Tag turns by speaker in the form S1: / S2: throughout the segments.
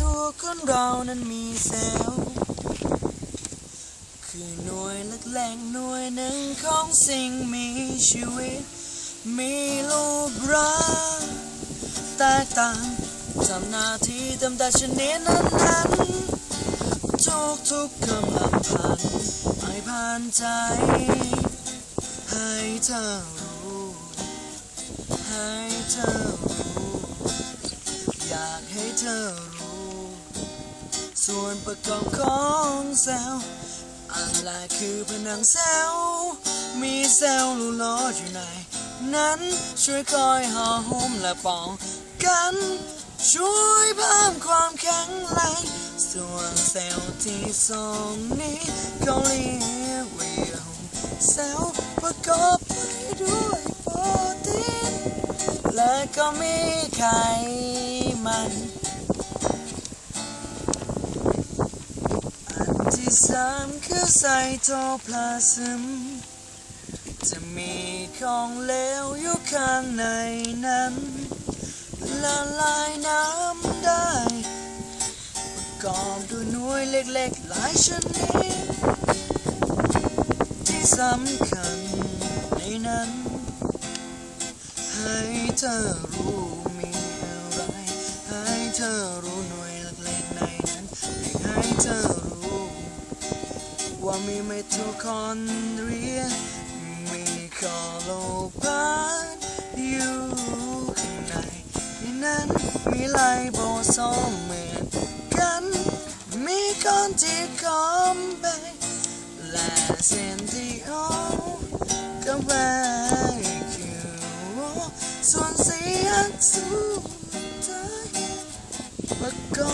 S1: ตัวคนเรานั้นมีเซลล์คือหน่วยเล็กแหล่งหน่วยหนึ่งของสิ่งมีชีวิต มีรูปร่างแตกต่างทำหน้าที่ตำมแต่ชนิดนั้นนั้นทุกทุกคำลังพันไม่ผ่านใจ ให้เธอรู้ ให้เธอรู้ อยากให้เธอรู้ ส่วนประกอบของเซลล์อันแรกคือผนังเซลล์มีเซลล์ลูล้ออยู่ในนั้นช่วยคอยห่อหุ้มและป้องกัน ช่วยเพิ่มความแข็งแรงส่วนเซลล์ที่สองนี้เขาเรียกว่าเซลล์ประกอบไปด้วยโปรตีนและก็มีไขมัน สามคือไซโตพลาซึมจะมีของเลวอยู่ข้างในนั้นละลายน้ำได้ประกอบด้วยหน่วยเล็กๆหลายชนิดที่สำคัญในนั้น ให้เธอรู้ ว่ามีไมโทคอนเดรียมีคอโลพาสอยู่ข้างในในนั้นมีไลโบโซมเหมือนกัน มีก้อนที่คอมแบและเซนที่โอก็แบงอยู่ส่วนเสียงสุดท้ายประกอบ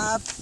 S1: up.